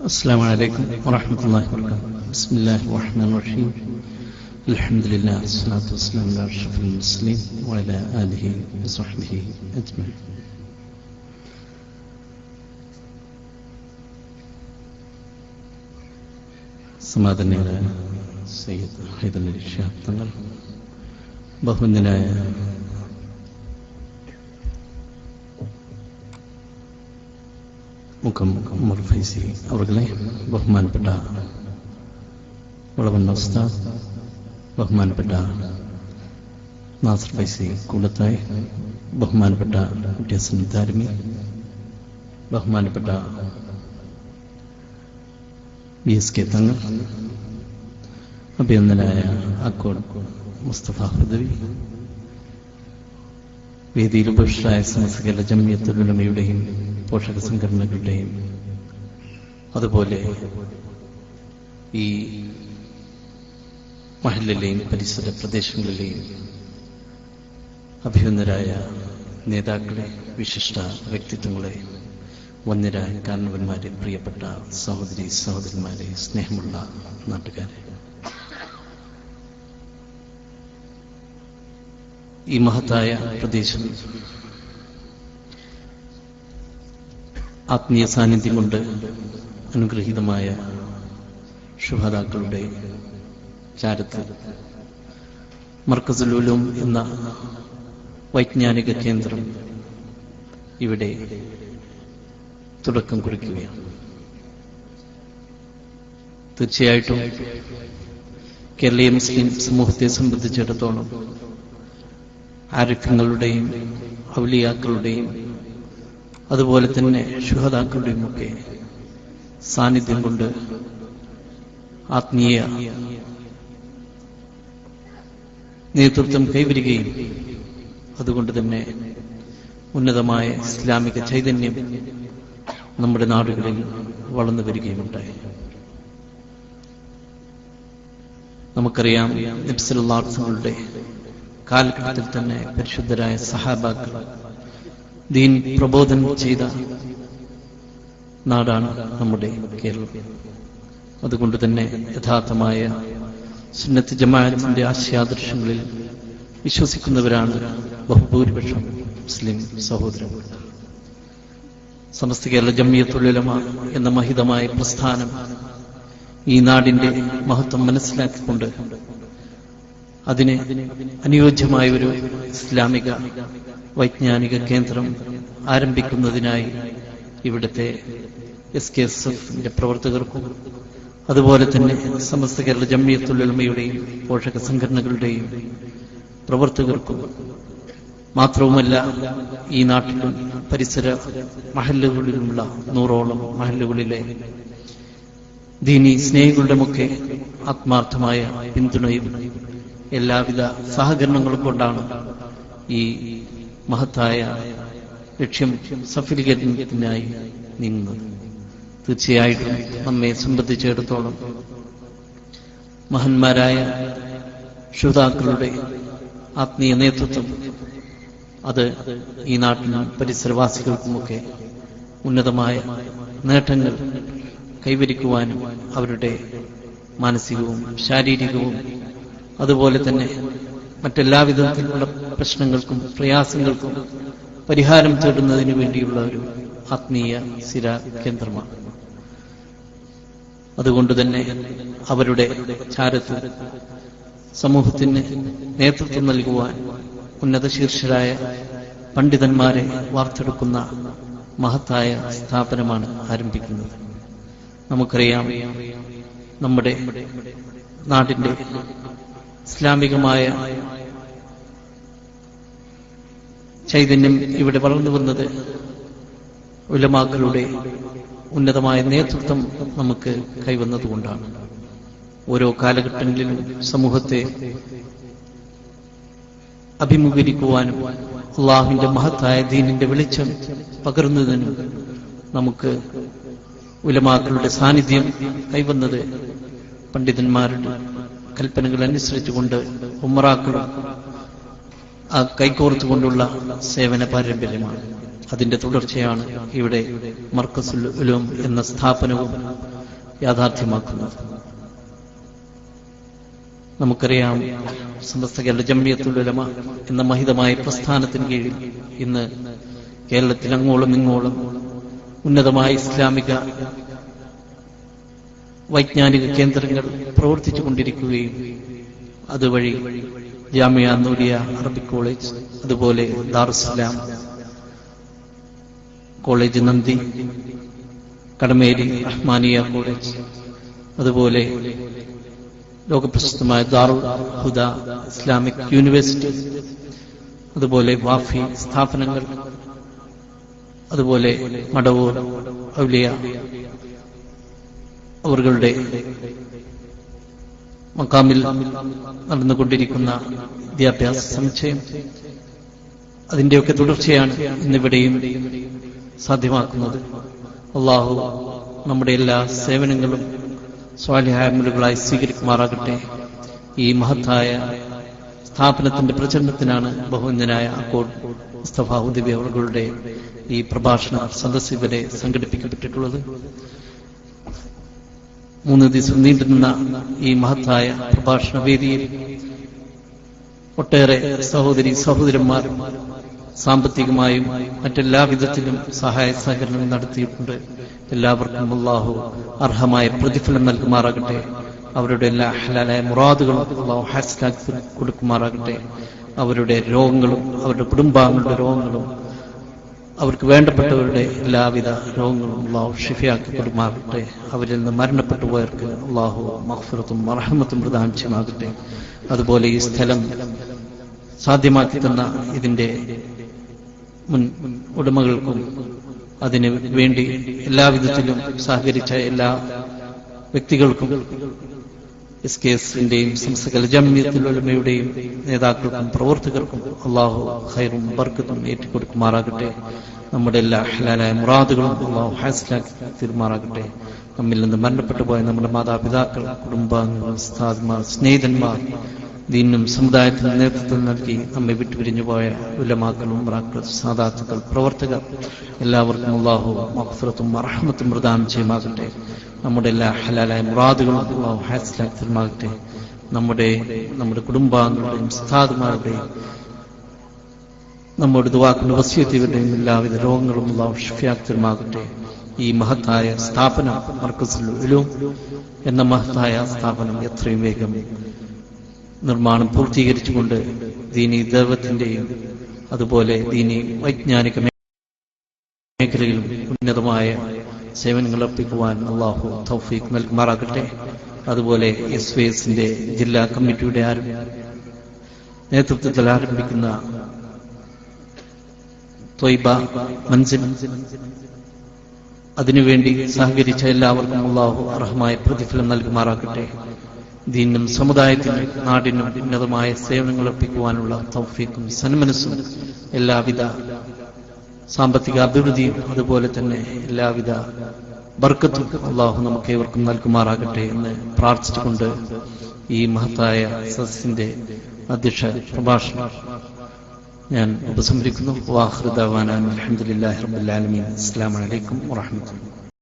السلام عليكم ورحمة الله وبركاته بسم الله الرحمن الرحيم الحمد لله والصلاة والسلام على أشرف المرسلين وعلى آله وصحبه أجمعين സമാധാനരായ സയ്യിദ് ഹൈദലി ഷിഹാബ് തങ്ങൾ ബഹുന്ദനായ മുക്കം മുർഫൈസി അവർക്കെ ബഹുമാനപ്പെട്ട വളവൻ ഉസ്താദ് ബഹുമാനപ്പെട്ട നാസർ ഫൈസി കൂടത്തായി ബഹുമാനപ്പെട്ട കുട്ടിയസൻ താരമി ബഹുമാനപ്പെട്ട ബി എസ് കെ തങ്ങൾ അഭ്യന്തരായ അക്കോട് മുസ്തഫ ഹൃദവി വേദിയിൽ ഉപേക്ഷരായ സമസ്കല ജമ്യത്തുലമയുടെയും പോഷക സംഘടനകളുടെയും അതുപോലെ ഈ മഹലിലെയും പരിസര പ്രദേശങ്ങളിലെയും അഭിനന്ദരായ നേതാക്കളെ വിശിഷ്ട വ്യക്തിത്വങ്ങളെ വന്യരായ കാരണവന്മാരെ പ്രിയപ്പെട്ട സഹോദരി സഹോദരന്മാരെ സ്നേഹമുള്ള നാട്ടുകാരെ. ഈ മഹത്തായ പ്രദേശം ആത്മീയ സാന്നിധ്യം കൊണ്ട് അനുഗ്രഹീതമായ ശുഭദാക്കളുടെ ചാരത്ത് മർക്കസുലൂലും എന്ന വൈജ്ഞാനിക കേന്ദ്രം ഇവിടെ തുടക്കം കുറിക്കുകയാണ്. തീർച്ചയായിട്ടും കേരളീയ മുസ്ലിം സമൂഹത്തെ സംബന്ധിച്ചിടത്തോളം ആരിഫ്യങ്ങളുടെയും ഔലിയാക്കളുടെയും അതുപോലെ തന്നെ ശുഹതാക്കളുടെയും ഒക്കെ സാന്നിധ്യം കൊണ്ട് ആത്മീയ നേതൃത്വം കൈവരികയും അതുകൊണ്ട് തന്നെ ഉന്നതമായ ഇസ്ലാമിക ചൈതന്യം നമ്മുടെ നാടുകളിൽ വളർന്നു വരികയുമുണ്ടായി. നമുക്കറിയാം നബ്സലുള്ളാർത്ഥങ്ങളുടെ കാലഘട്ടത്തിൽ തന്നെ പരിശുദ്ധരായ സഹാബാക്കൾ ദീൻ പ്രബോധനം ചെയ്ത നാടാണ് നമ്മുടെ കേരളം. അതുകൊണ്ട് തന്നെ യഥാർത്ഥമായ സുന്നത്ത് ജമാഅത്തിന്റെ ആശയാദർശങ്ങളിൽ വിശ്വസിക്കുന്നവരാണ് ബഹുഭൂരിപക്ഷം മുസ്ലിം സഹോദരങ്ങൾ സമസ്ത കേരള ജമ്മിയത്തുലമ എന്ന മഹിതമായ പ്രസ്ഥാനം ഈ നാടിന്റെ മഹത്വം മനസ്സിലാക്കിക്കൊണ്ട് അതിന് അനുയോജ്യമായ ഒരു ഇസ്ലാമിക വൈജ്ഞാനിക കേന്ദ്രം ആരംഭിക്കുന്നതിനായി ഇവിടുത്തെ എസ് കെ എസ് എഫിന്റെ പ്രവർത്തകർക്കും അതുപോലെ തന്നെ സമസ്ത കേരള ജമ്മിയത്തുലമയുടെയും പോഷക സംഘടനകളുടെയും പ്രവർത്തകർക്കും മാത്രവുമല്ല ഈ നാട്ടിലും പരിസര മഹല്ലുകളിലുമുള്ള നൂറോളം മഹല്ലുകളിലെ ദീനി സ്നേഹികളുടെമൊക്കെ ആത്മാർത്ഥമായ പിന്തുണയും എല്ലാവിധ സഹകരണങ്ങളും കൊണ്ടാണ് ഈ മഹത്തായ ലക്ഷ്യം സഫലീകരണത്തിനായി നീങ്ങുന്നത് തീർച്ചയായിട്ടും നമ്മെ സംബന്ധിച്ചിടത്തോളം മഹന്മാരായ ശ്രോതാക്കളുടെ ആത്മീയ നേതൃത്വം അത് ഈ നാട്ടിലും പരിസരവാസികൾക്കുമൊക്കെ ഉന്നതമായ നേട്ടങ്ങൾ കൈവരിക്കുവാനും അവരുടെ മാനസികവും ശാരീരികവും അതുപോലെ തന്നെ മറ്റെല്ലാവിധത്തിലുള്ള പ്രശ്നങ്ങൾക്കും പ്രയാസങ്ങൾക്കും പരിഹാരം തേടുന്നതിന് വേണ്ടിയുള്ള ഒരു ആത്മീയ സ്ഥിര കേന്ദ്രമാണ്. അതുകൊണ്ട് തന്നെ അവരുടെ ചാരത്ത് സമൂഹത്തിന് നേതൃത്വം നൽകുവാൻ ഉന്നത ശീർഷരായ പണ്ഡിതന്മാരെ വാർത്തെടുക്കുന്ന മഹത്തായ സ്ഥാപനമാണ് ആരംഭിക്കുന്നത്. നമുക്കറിയാം നമ്മുടെ നാടിന്റെ ഇസ്ലാമികമായ ചൈതന്യം ഇവിടെ വളർന്നു വന്നത് ഉലമാക്കളുടെ ഉന്നതമായ നേതൃത്വം നമുക്ക് കൈവന്നതുകൊണ്ടാണ്. ഓരോ കാലഘട്ടങ്ങളിലും സമൂഹത്തെ അഭിമുഖീകരിക്കുവാനും അള്ളാഹുവിന്റെ മഹത്തായ ദീനിന്റെ വെളിച്ചം പകർന്നതിനും നമുക്ക് ഉലമാക്കളുടെ സാന്നിധ്യം കൈവന്നത് പണ്ഡിതന്മാരുടെ കൽപ്പനകൾ അനുസരിച്ചുകൊണ്ട് ഉമ്മറാക്കളും ആ കൈകോർത്തുകൊണ്ടുള്ള സേവന പാരമ്പര്യമാണ്. അതിന്റെ തുടർച്ചയാണ് ഇവിടെ മർക്കസുൽ ഉലൂം എന്ന സ്ഥാപനവും യാഥാർത്ഥ്യമാക്കുന്നത്. നമുക്കറിയാം സമസ്ത കേരള ജമ്മിയത്തുൽ ഉലമ എന്ന മഹിതമായ പ്രസ്ഥാനത്തിന് കീഴിൽ ഇന്ന് കേരളത്തിൽ അങ്ങോളം ഇങ്ങോളം ഉന്നതമായ ഇസ്ലാമിക വൈജ്ഞാനിക കേന്ദ്രങ്ങൾ പ്രവർത്തിച്ചു കൊണ്ടിരിക്കുകയും അതുവഴി ജാമിയ നൂരിയ അറബിക് കോളേജ് അതുപോലെ ദാറുസ്ലാം കോളേജ് നന്ദി കടമേരി റഹ്മാനിയ കോളേജ് അതുപോലെ ലോകപ്രശസ്തമായ ദാറു ഹുദ ഇസ്ലാമിക് യൂണിവേഴ്സിറ്റി അതുപോലെ വാഫി സ്ഥാപനങ്ങൾ അതുപോലെ മടവൂർ ഔലിയ അവരുടെ മക്കാമിൽ നടന്നുകൊണ്ടിരിക്കുന്ന വിദ്യാഭ്യാസ സമുച്ചയം. അതിന്റെയൊക്കെ തുടർച്ചയാണ് ഇന്നിവിടെയും സാധ്യമാക്കുന്നത്. അള്ളാഹു നമ്മുടെ എല്ലാ സേവനങ്ങളും സ്വാലിഹാമലുകളായി സ്വീകരിക്കുമാറാകട്ടെ. ഈ മഹത്തായ സ്ഥാപനത്തിന്റെ പ്രചരണത്തിനാണ് ബഹുമാനായ അക്കോട്ട് മുസ്തഫ ഉദബി അവളുടെ ഈ പ്രഭാഷണ സദസ് ഇവിടെ സംഘടിപ്പിക്കപ്പെട്ടിട്ടുള്ളത്. മൂന്ന് ദിവസം നീണ്ടുനിന്ന ഈ മഹത്തായ പ്രഭാഷണ വേദിയിൽ ഒട്ടേറെ സഹോദരി സഹോദരന്മാർ സാമ്പത്തികമായും മറ്റെല്ലാ വിധത്തിലും സഹായ സഹകരണം നടത്തിയിട്ടുണ്ട്. എല്ലാവർക്കും അള്ളാഹു അർഹമായ പ്രതിഫലം നൽകുമാറാകട്ടെ. അവരുടെ എല്ലാ ഹലാലായ മുറാദുകളും അള്ളാഹു ഹാസ്ലാക്കി കൊടുക്കുമാറാകട്ടെ. അവരുടെ രോഗങ്ങളും അവരുടെ കുടുംബാംഗങ്ങളുടെ രോഗങ്ങളും അവർക്ക് വേണ്ടപ്പെട്ടവരുടെ എല്ലാവിധ രോഗങ്ങളും അള്ളാഹു ഷിഫിയാക്കി പെരുമാറട്ടെ അവരിൽ നിന്ന് മരണപ്പെട്ടു പോയവർക്ക് അള്ളാഹു മഹ്ഫുറത്തും മറഹമത്തും പ്രധാനമാകട്ടെ അതുപോലെ ഈ സ്ഥലം സാധ്യമാക്കി തന്ന ഇതിന്റെ മുൻ ഉടമകൾക്കും അതിന് വേണ്ടി എല്ലാവിധത്തിലും സഹകരിച്ച എല്ലാ വ്യക്തികൾക്കും എസ് കെ എസിന്റെയും സംസ്ഥകല ജമ്യത്തിലുള്ളമയുടെയും നേതാക്കൾക്കും പ്രവർത്തകർക്കും അള്ളാഹു ഹൈറും ബർക്കത്തും ഏറ്റിക്കൊടുക്കുമാറാകട്ടെ നമ്മുടെ എല്ലാ ഹലാലായ മുറാദുകളും അള്ളാഹു ഹാസിലാക്കി തീരുമാറാകട്ടെ. നമ്മിൽ നിന്ന് മരണപ്പെട്ടു പോയ നമ്മുടെ മാതാപിതാക്കൾ കുടുംബാംഗങ്ങൾ ഉസ്താദ്മാർ സ്നേഹിതന്മാർ ദീനും സമുദായത്തിന് നേതൃത്വം നൽകി നമ്മെ വിട്ടുപിരിഞ്ഞു പോയ ഉലമാക്കളും ഉമ്രാക്കൾ സാധാത്തുക്കൾ പ്രവർത്തകർ എല്ലാവർക്കും അള്ളാഹു മഹഫറത്തും അർഹമത്തും പ്രദാനം ചെയ്യുമാകട്ടെ നമ്മുടെ എല്ലാ ഹലാലായ മുറാദുകളും അള്ളാഹു ഹാസിലാക്കലുമാകട്ടെ നമ്മുടെ നമ്മുടെ കുടുംബാംഗങ്ങളുടെയും ഉസ്താദുമാരുടെയും നമ്മുടെ ദുവാക്കളുടെ വസ്യത്തിവരുടെയും എല്ലാവിധ രോഗങ്ങളും അള്ളാഹു ഷിഫിയാക്കലുമാകട്ടെ ഈ മഹത്തായ സ്ഥാപനം മർക്കസുൽ ഉലൂം എന്ന മഹത്തായ സ്ഥാപനം എത്രയും വേഗം നിർമ്മാണം പൂർത്തീകരിച്ചുകൊണ്ട് ദീനി ദൈവത്തിന്റെയും അതുപോലെ ദീനി വൈജ്ഞാനിക മേഖലയിലും ഉന്നതമായ സേവനങ്ങൾ അർപ്പിക്കുവാൻ അള്ളാഹു തൗഫീഖ് നൽകുമാറാകട്ടെ. അതുപോലെ എസ് വി എസിന്റെ ജില്ലാ കമ്മിറ്റിയുടെ നേതൃത്വത്തിൽ ആരംഭിക്കുന്ന അതിനുവേണ്ടി സഹകരിച്ച എല്ലാവർക്കും അള്ളാഹു അർഹമായ പ്രതിഫലം നൽകുമാറാകട്ടെ. ദീനും സമുദായത്തിനും നാടിനും ഉന്നതമായ സേവനങ്ങൾ അർപ്പിക്കുവാനുള്ള തൗഫീഖും സന്മനസ്സും എല്ലാവിധ സാമ്പത്തിക അഭിവൃദ്ധിയും അതുപോലെ തന്നെ എല്ലാവിധ ബർക്കത്തും അള്ളാഹു നമുക്ക് ഏവർക്കും നൽകുമാറാകട്ടെ എന്ന് പ്രാർത്ഥിച്ചുകൊണ്ട് ഈ മഹത്തായ സദസ്സിന്റെ അധ്യക്ഷ പ്രഭാഷണം ഞാൻ ഉപസംഹരിക്കുന്നു. വാഹൃദാൻ അലഹമുല്ലാ റബുലാലമീൻ അസ്സാം വലൈക്കും വാഹമത്തുള്ള